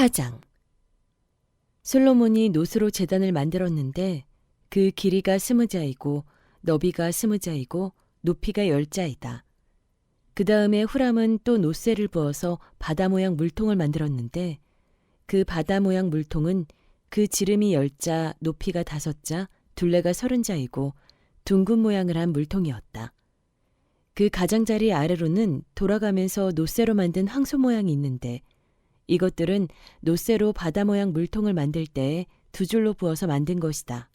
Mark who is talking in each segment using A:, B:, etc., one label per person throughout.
A: 사장 솔로몬이 노스로 재단을 만들었는데 그 길이가 스무 자이고 너비가 스무 자이고 높이가 열 자이다. 그 다음에 후람은 또 노쇠를 부어서 바다 모양 물통을 만들었는데 그 바다 모양 물통은 그 지름이 열 자, 높이가 다섯 자, 둘레가 서른 자이고 둥근 모양을 한 물통이었다. 그 가장자리 아래로는 돌아가면서 노쇠로 만든 황소 모양이 있는데 이것들은 노쇠로 바다 모양 물통을 만들 때 두 줄로 부어서 만든 것이다.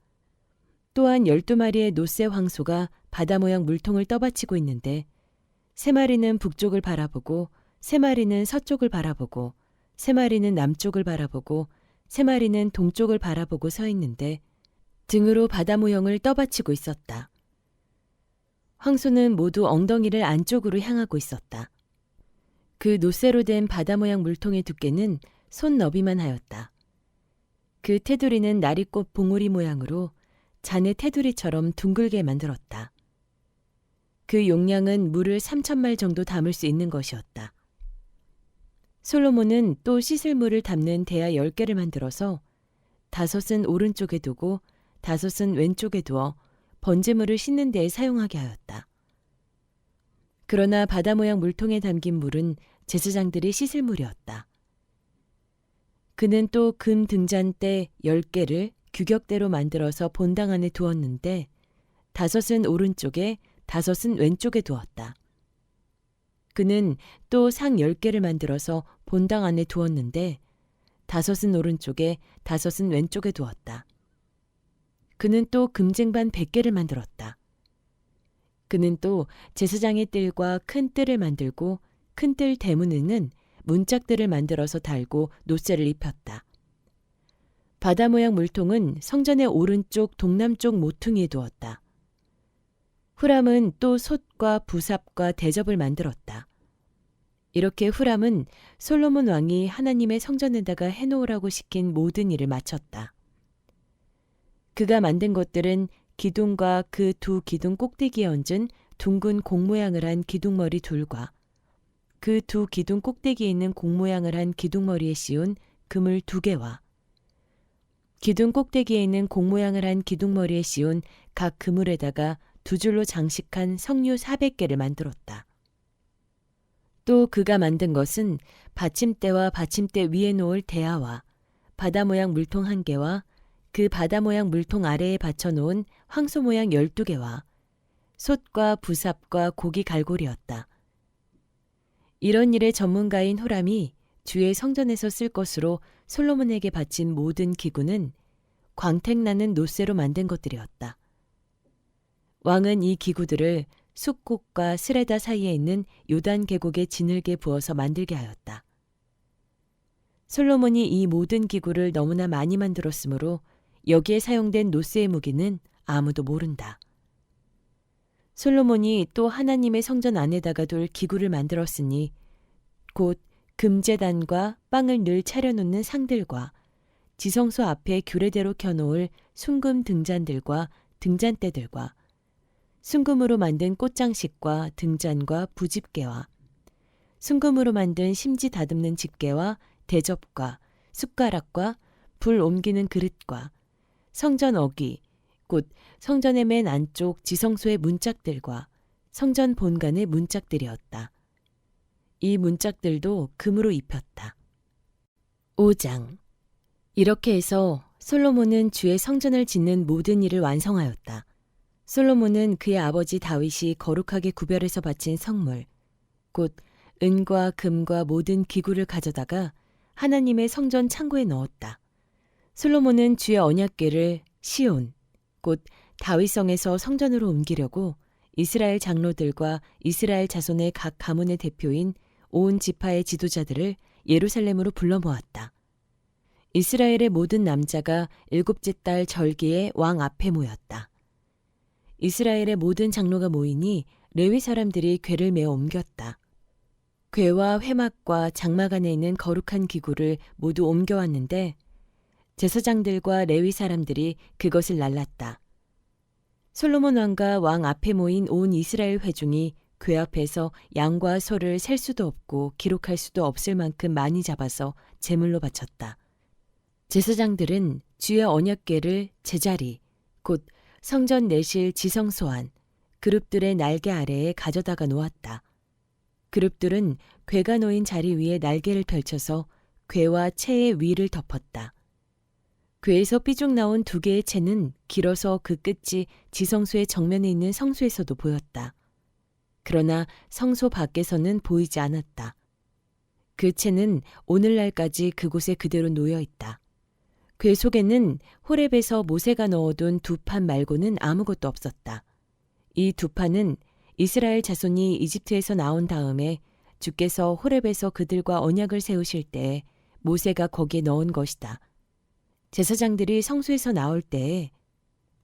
A: 또한 열두 마리의 노쇠 황소가 바다 모양 물통을 떠받치고 있는데 세 마리는 북쪽을 바라보고 세 마리는 서쪽을 바라보고 세 마리는 남쪽을 바라보고 세 마리는 동쪽을 바라보고 서 있는데 등으로 바다 모형을 떠받치고 있었다. 황소는 모두 엉덩이를 안쪽으로 향하고 있었다. 그 노쇠로 된 바다 모양 물통의 두께는 손 너비만 하였다. 그 테두리는 나리꽃 봉우리 모양으로 잔의 테두리처럼 둥글게 만들었다. 그 용량은 물을 3천말 정도 담을 수 있는 것이었다. 솔로몬은 또 씻을 물을 담는 대야 10개를 만들어서 다섯은 오른쪽에 두고 다섯은 왼쪽에 두어 번제물을 씻는 데에 사용하게 하였다. 그러나 바다 모양 물통에 담긴 물은 제사장들이 씻을 물이었다. 그는 또 금 등잔대 10개를 규격대로 만들어서 본당 안에 두었는데 다섯은 오른쪽에 다섯은 왼쪽에 두었다. 그는 또 상 10개를 만들어서 본당 안에 두었는데 다섯은 오른쪽에 다섯은 왼쪽에 두었다. 그는 또 금쟁반 100개를 만들었다. 그는 또 제사장의 뜰과 큰 뜰을 만들고 큰뜰 대문에는 문짝들을 만들어서 달고 노쇠를 입혔다. 바다 모양 물통은 성전의 오른쪽 동남쪽 모퉁이에 두었다. 후람은 또 솥과 부삽과 대접을 만들었다. 이렇게 후람은 솔로몬 왕이 하나님의 성전에다가 해놓으라고 시킨 모든 일을 마쳤다. 그가 만든 것들은 기둥과 그 두 기둥 꼭대기에 얹은 둥근 공 모양을 한 기둥머리 둘과 그 두 기둥 꼭대기에 있는 공 모양을 한 기둥머리에 씌운 그물 두 개와 기둥 꼭대기에 있는 공 모양을 한 기둥머리에 씌운 각 그물에다가 두 줄로 장식한 석류 400개를 만들었다. 또 그가 만든 것은 받침대와 받침대 위에 놓을 대야와 바다 모양 물통 한 개와 그 바다 모양 물통 아래에 받쳐 놓은 황소 모양 12개와 솥과 부삽과 고기 갈고리였다. 이런 일의 전문가인 호람이 주의 성전에서 쓸 것으로 솔로몬에게 바친 모든 기구는 광택나는 노쇠로 만든 것들이었다. 왕은 이 기구들을 숲곡과 스레다 사이에 있는 요단 계곡에 지늘게 부어서 만들게 하였다. 솔로몬이 이 모든 기구를 너무나 많이 만들었으므로 여기에 사용된 노스의 무기는 아무도 모른다. 솔로몬이 또 하나님의 성전 안에다가 둘 기구를 만들었으니 곧 금재단과 빵을 늘 차려놓는 상들과 지성소 앞에 규례대로 켜놓을 순금 등잔들과 등잔대들과 순금으로 만든 꽃장식과 등잔과 부집게와 순금으로 만든 심지 다듬는 집게와 대접과 숟가락과 불 옮기는 그릇과 성전 어귀, 곧 성전의 맨 안쪽 지성소의 문짝들과 성전 본관의 문짝들이었다. 이 문짝들도 금으로 입혔다. 5장 이렇게 해서 솔로몬은 주의 성전을 짓는 모든 일을 완성하였다. 솔로몬은 그의 아버지 다윗이 거룩하게 구별해서 바친 성물, 곧 은과 금과 모든 기구를 가져다가 하나님의 성전 창고에 넣었다. 솔로몬은 주의 언약궤를 시온, 곧 다윗성에서 성전으로 옮기려고 이스라엘 장로들과 이스라엘 자손의 각 가문의 대표인 온 지파의 지도자들을 예루살렘으로 불러 모았다. 이스라엘의 모든 남자가 일곱째 달 절기에 왕 앞에 모였다. 이스라엘의 모든 장로가 모이니 레위 사람들이 궤를 메어 옮겼다. 궤와 회막과 장막 안에 있는 거룩한 기구를 모두 옮겨왔는데 제사장들과 레위 사람들이 그것을 날랐다. 솔로몬 왕과 왕 앞에 모인 온 이스라엘 회중이 궤 앞에서 양과 소를 셀 수도 없고 기록할 수도 없을 만큼 많이 잡아서 제물로 바쳤다. 제사장들은 주의 언약궤를 제자리, 곧 성전 내실 지성소안, 그룹들의 날개 아래에 가져다가 놓았다. 그룹들은 궤가 놓인 자리 위에 날개를 펼쳐서 궤와 채의 위를 덮었다. 궤에서 삐죽 나온 두 개의 채는 길어서 그 끝이 지성소의 정면에 있는 성소에서도 보였다. 그러나 성소 밖에서는 보이지 않았다. 그 채는 오늘날까지 그곳에 그대로 놓여 있다. 궤 속에는 호렙에서 모세가 넣어둔 두 판 말고는 아무것도 없었다. 이 두 판은 이스라엘 자손이 이집트에서 나온 다음에 주께서 호렙에서 그들과 언약을 세우실 때 모세가 거기에 넣은 것이다. 제사장들이 성소에서 나올 때에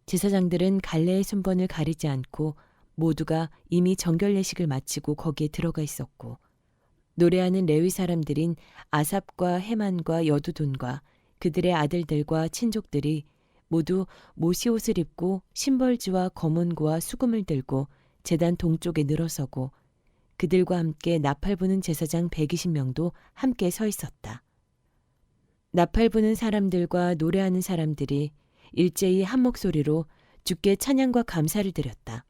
A: 제사장들은 갈래의 순번을 가리지 않고 모두가 이미 정결 예식을 마치고 거기에 들어가 있었고 노래하는 레위 사람들인 아삽과 헤만과 여두돈과 그들의 아들들과 친족들이 모두 모시 옷을 입고 신벌주와 검은고와 수금을 들고 제단 동쪽에 늘어서고 그들과 함께 나팔 부는 제사장 120명도 함께 서 있었다. 나팔 부는 사람들과 노래하는 사람들이 일제히 한 목소리로 주께 찬양과 감사를 드렸다.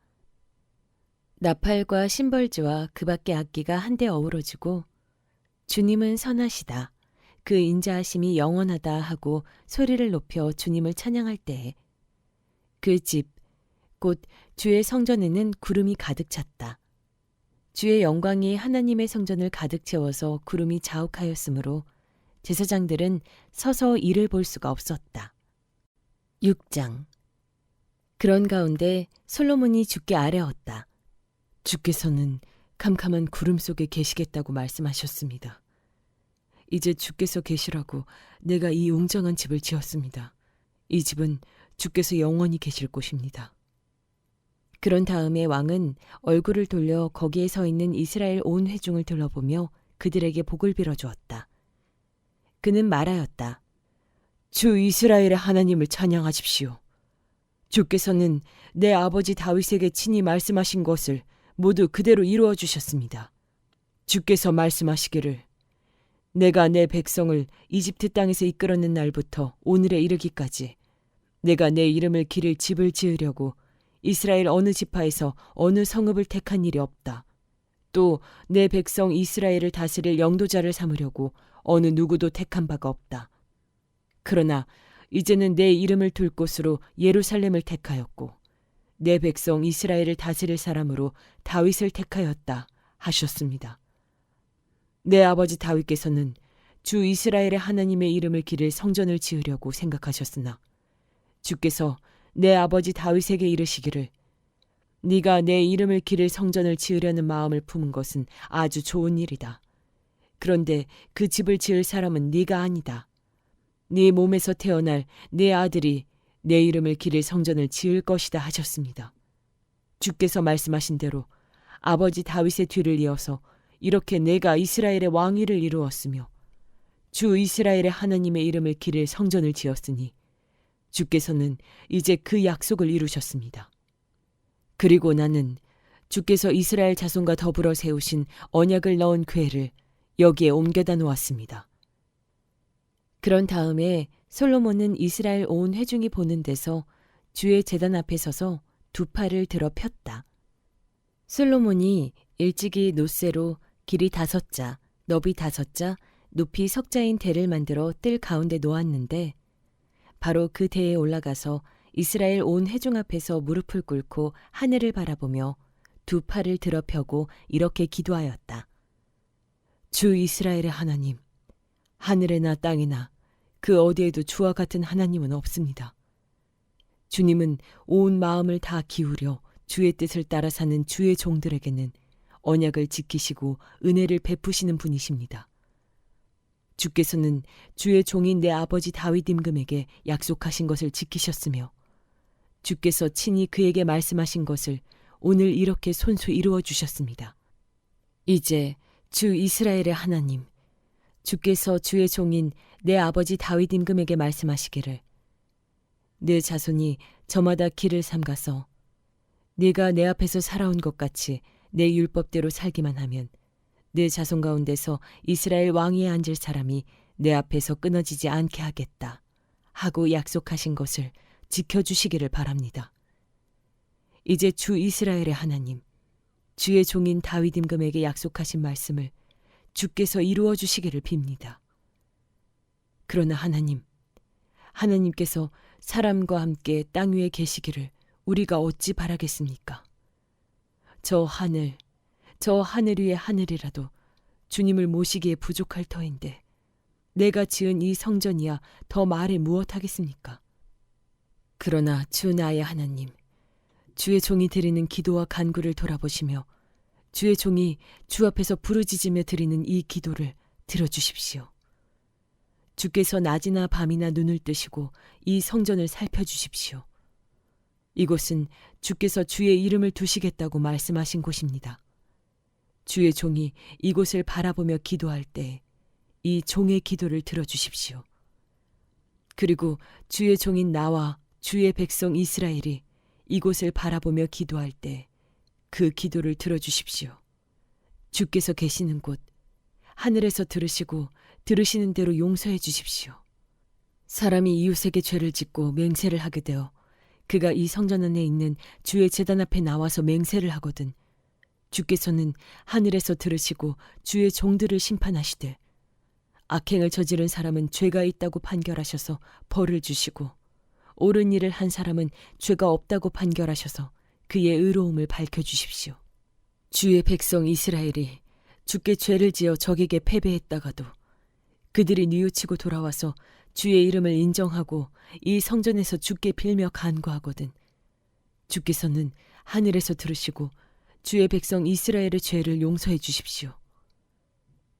A: 나팔과 심벌주와 그 밖의 악기가 한데 어우러지고 주님은 선하시다. 그 인자하심이 영원하다 하고 소리를 높여 주님을 찬양할 때에 그 집, 곧 주의 성전에는 구름이 가득 찼다. 주의 영광이 하나님의 성전을 가득 채워서 구름이 자욱하였으므로 제사장들은 서서 이를 볼 수가 없었다. 6장 그런 가운데 솔로몬이 주께 아뢰었다. 주께서는 캄캄한 구름 속에 계시겠다고 말씀하셨습니다. 이제 주께서 계시라고 내가 이 웅장한 집을 지었습니다. 이 집은 주께서 영원히 계실 곳입니다. 그런 다음에 왕은 얼굴을 돌려 거기에 서 있는 이스라엘 온 회중을 둘러보며 그들에게 복을 빌어 주었다. 그는 말하였다. 주 이스라엘의 하나님을 찬양하십시오. 주께서는 내 아버지 다윗에게 친히 말씀하신 것을 모두 그대로 이루어 주셨습니다. 주께서 말씀하시기를 내가 내 백성을 이집트 땅에서 이끌었는 날부터 오늘에 이르기까지 내가 내 이름을 기를 집을 지으려고 이스라엘 어느 지파에서 어느 성읍을 택한 일이 없다. 또 내 백성 이스라엘을 다스릴 영도자를 삼으려고 어느 누구도 택한 바가 없다. 그러나 이제는 내 이름을 둘 곳으로 예루살렘을 택하였고 내 백성 이스라엘을 다스릴 사람으로 다윗을 택하였다 하셨습니다. 내 아버지 다윗께서는 주 이스라엘의 하나님의 이름을 기를 성전을 지으려고 생각하셨으나 주께서 내 아버지 다윗에게 이르시기를 네가 내 이름을 기를 성전을 지으려는 마음을 품은 것은 아주 좋은 일이다. 그런데 그 집을 지을 사람은 네가 아니다. 네 몸에서 태어날 네 아들이 내 이름을 기를 성전을 지을 것이다 하셨습니다. 주께서 말씀하신 대로 아버지 다윗의 뒤를 이어서 이렇게 내가 이스라엘의 왕위를 이루었으며 주 이스라엘의 하나님의 이름을 기를 성전을 지었으니 주께서는 이제 그 약속을 이루셨습니다. 그리고 나는 주께서 이스라엘 자손과 더불어 세우신 언약을 넣은 궤를 여기에 옮겨다 놓았습니다. 그런 다음에 솔로몬은 이스라엘 온 회중이 보는 데서 주의 제단 앞에 서서 두 팔을 들어 폈다. 솔로몬이 일찍이 노쇠로 길이 다섯 자, 너비 다섯 자, 높이 석자인 대를 만들어 뜰 가운데 놓았는데 바로 그 대에 올라가서 이스라엘 온 회중 앞에서 무릎을 꿇고 하늘을 바라보며 두 팔을 들어 펴고 이렇게 기도하였다. 주 이스라엘의 하나님, 하늘에나 땅에나 그 어디에도 주와 같은 하나님은 없습니다. 주님은 온 마음을 다 기울여 주의 뜻을 따라 사는 주의 종들에게는 언약을 지키시고 은혜를 베푸시는 분이십니다. 주께서는 주의 종인 내 아버지 다윗 임금에게 약속하신 것을 지키셨으며 주께서 친히 그에게 말씀하신 것을 오늘 이렇게 손수 이루어 주셨습니다. 이제 주 이스라엘의 하나님, 주께서 주의 종인 내 아버지 다윗 임금에게 말씀하시기를 내 자손이 저마다 길을 삼가서 네가 내 앞에서 살아온 것 같이 내 율법대로 살기만 하면 내 자손 가운데서 이스라엘 왕위에 앉을 사람이 내 앞에서 끊어지지 않게 하겠다. 하고 약속하신 것을 지켜주시기를 바랍니다. 이제 주 이스라엘의 하나님, 주의 종인 다윗 임금에게 약속하신 말씀을 주께서 이루어 주시기를 빕니다. 그러나 하나님, 하나님께서 사람과 함께 땅 위에 계시기를 우리가 어찌 바라겠습니까? 저 하늘, 저 하늘 위의 하늘이라도 주님을 모시기에 부족할 터인데 내가 지은 이 성전이야 더 말해 무엇하겠습니까? 그러나 주 나의 하나님, 주의 종이 드리는 기도와 간구를 돌아보시며 주의 종이 주 앞에서 부르짖으며 드리는 이 기도를 들어주십시오. 주께서 낮이나 밤이나 눈을 뜨시고 이 성전을 살펴주십시오. 이곳은 주께서 주의 이름을 두시겠다고 말씀하신 곳입니다. 주의 종이 이곳을 바라보며 기도할 때 이 종의 기도를 들어주십시오. 그리고 주의 종인 나와 주의 백성 이스라엘이 이곳을 바라보며 기도할 때 그 기도를 들어주십시오. 주께서 계시는 곳, 하늘에서 들으시고 들으시는 대로 용서해 주십시오. 사람이 이웃에게 죄를 짓고 맹세를 하게 되어 그가 이 성전 안에 있는 주의 재단 앞에 나와서 맹세를 하거든 주께서는 하늘에서 들으시고 주의 종들을 심판하시되 악행을 저지른 사람은 죄가 있다고 판결하셔서 벌을 주시고 옳은 일을 한 사람은 죄가 없다고 판결하셔서 그의 의로움을 밝혀 주십시오. 주의 백성 이스라엘이 주께 죄를 지어 적에게 패배했다가도 그들이 뉘우치고 돌아와서 주의 이름을 인정하고 이 성전에서 주께 빌며 간구하거든 주께서는 하늘에서 들으시고 주의 백성 이스라엘의 죄를 용서해 주십시오.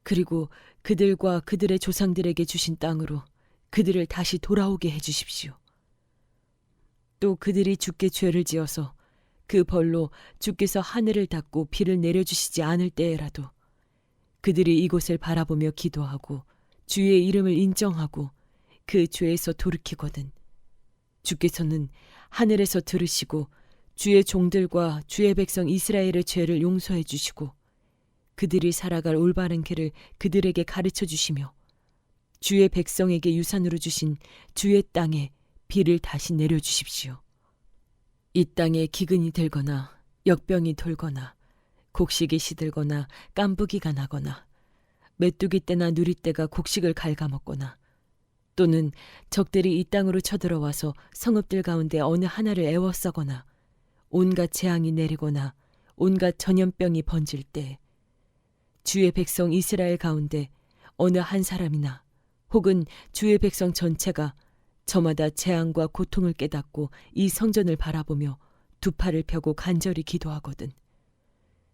A: 그리고 그들과 그들의 조상들에게 주신 땅으로 그들을 다시 돌아오게 해 주십시오. 또 그들이 주께 죄를 지어서 그 벌로 주께서 하늘을 닫고 비를 내려주시지 않을 때에라도 그들이 이곳을 바라보며 기도하고 주의 이름을 인정하고 그 죄에서 돌이키거든 주께서는 하늘에서 들으시고 주의 종들과 주의 백성 이스라엘의 죄를 용서해 주시고 그들이 살아갈 올바른 길을 그들에게 가르쳐 주시며 주의 백성에게 유산으로 주신 주의 땅에 비를 다시 내려 주십시오. 이 땅에 기근이 들거나 역병이 돌거나 곡식이 시들거나 깐부기가 나거나 메뚜기 떼나 누리 떼가 곡식을 갉아먹거나 또는 적들이 이 땅으로 쳐들어와서 성읍들 가운데 어느 하나를 애워싸거나 온갖 재앙이 내리거나 온갖 전염병이 번질 때 주의 백성 이스라엘 가운데 어느 한 사람이나 혹은 주의 백성 전체가 저마다 재앙과 고통을 깨닫고 이 성전을 바라보며 두 팔을 펴고 간절히 기도하거든.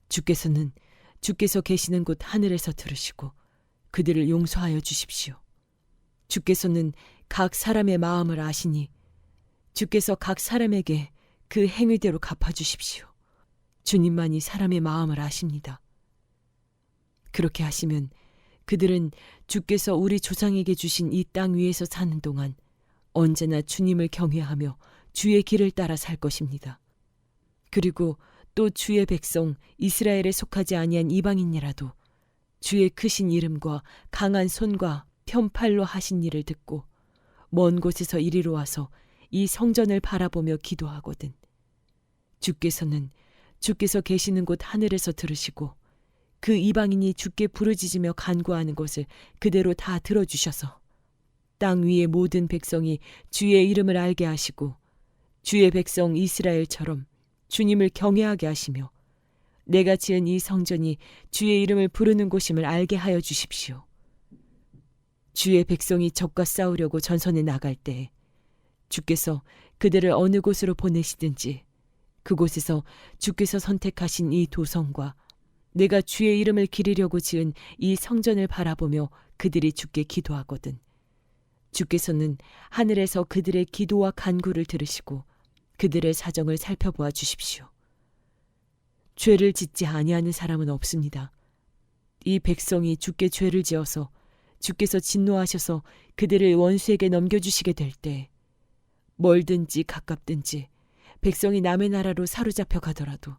A: 주께서는 주께서 계시는 곳 하늘에서 들으시고 그들을 용서하여 주십시오. 주께서는 각 사람의 마음을 아시니 주께서 각 사람에게 그 행위대로 갚아 주십시오. 주님만이 사람의 마음을 아십니다. 그렇게 하시면 그들은 주께서 우리 조상에게 주신 이 땅 위에서 사는 동안 언제나 주님을 경외하며 주의 길을 따라 살 것입니다. 그리고 또 주의 백성 이스라엘에 속하지 아니한 이방인이라도 주의 크신 이름과 강한 손과 편팔로 하신 일을 듣고 먼 곳에서 이리로 와서 이 성전을 바라보며 기도하거든. 주께서는 주께서 계시는 곳 하늘에서 들으시고 그 이방인이 주께 부르짖으며 간구하는 것을 그대로 다 들어주셔서 땅 위의 모든 백성이 주의 이름을 알게 하시고 주의 백성 이스라엘처럼 주님을 경외하게 하시며 내가 지은 이 성전이 주의 이름을 부르는 곳임을 알게 하여 주십시오. 주의 백성이 적과 싸우려고 전선에 나갈 때 주께서 그들을 어느 곳으로 보내시든지 그곳에서 주께서 선택하신 이 도성과 내가 주의 이름을 기리려고 지은 이 성전을 바라보며 그들이 주께 기도하거든. 주께서는 하늘에서 그들의 기도와 간구를 들으시고 그들의 사정을 살펴보아 주십시오. 죄를 짓지 아니하는 사람은 없습니다. 이 백성이 주께 죄를 지어서 주께서 진노하셔서 그들을 원수에게 넘겨주시게 될 때 멀든지 가깝든지 백성이 남의 나라로 사로잡혀 가더라도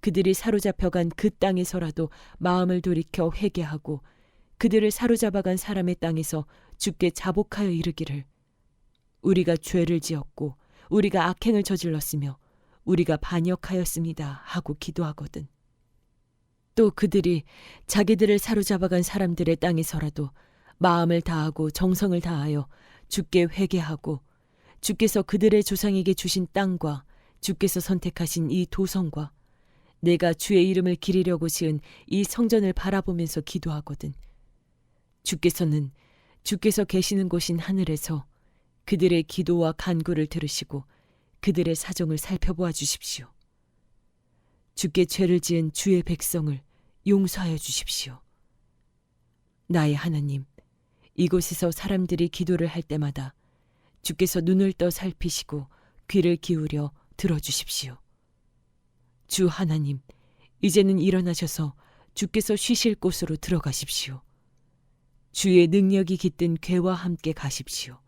A: 그들이 사로잡혀 간 그 땅에서라도 마음을 돌이켜 회개하고 그들을 사로잡아간 사람의 땅에서 주께 자복하여 이르기를 우리가 죄를 지었고 우리가 악행을 저질렀으며 우리가 반역하였습니다 하고 기도하거든. 또 그들이 자기들을 사로잡아간 사람들의 땅에서라도 마음을 다하고 정성을 다하여 주께 회개하고 주께서 그들의 조상에게 주신 땅과 주께서 선택하신 이 도성과 내가 주의 이름을 기리려고 지은 이 성전을 바라보면서 기도하거든. 주께서는 주께서 계시는 곳인 하늘에서 그들의 기도와 간구를 들으시고 그들의 사정을 살펴보아 주십시오. 주께 죄를 지은 주의 백성을 용서하여 주십시오. 나의 하나님, 이곳에서 사람들이 기도를 할 때마다 주께서 눈을 떠 살피시고 귀를 기울여 들어주십시오. 주 하나님, 이제는 일어나셔서 주께서 쉬실 곳으로 들어가십시오. 주의 능력이 깃든 괴와 함께 가십시오.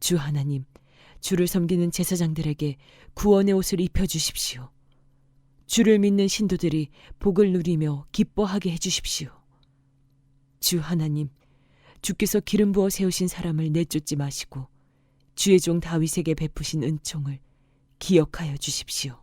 A: 주 하나님, 주를 섬기는 제사장들에게 구원의 옷을 입혀 주십시오. 주를 믿는 신도들이 복을 누리며 기뻐하게 해 주십시오. 주 하나님, 주께서 기름 부어 세우신 사람을 내쫓지 마시고 주의 종 다윗에게 베푸신 은총을 기억하여 주십시오.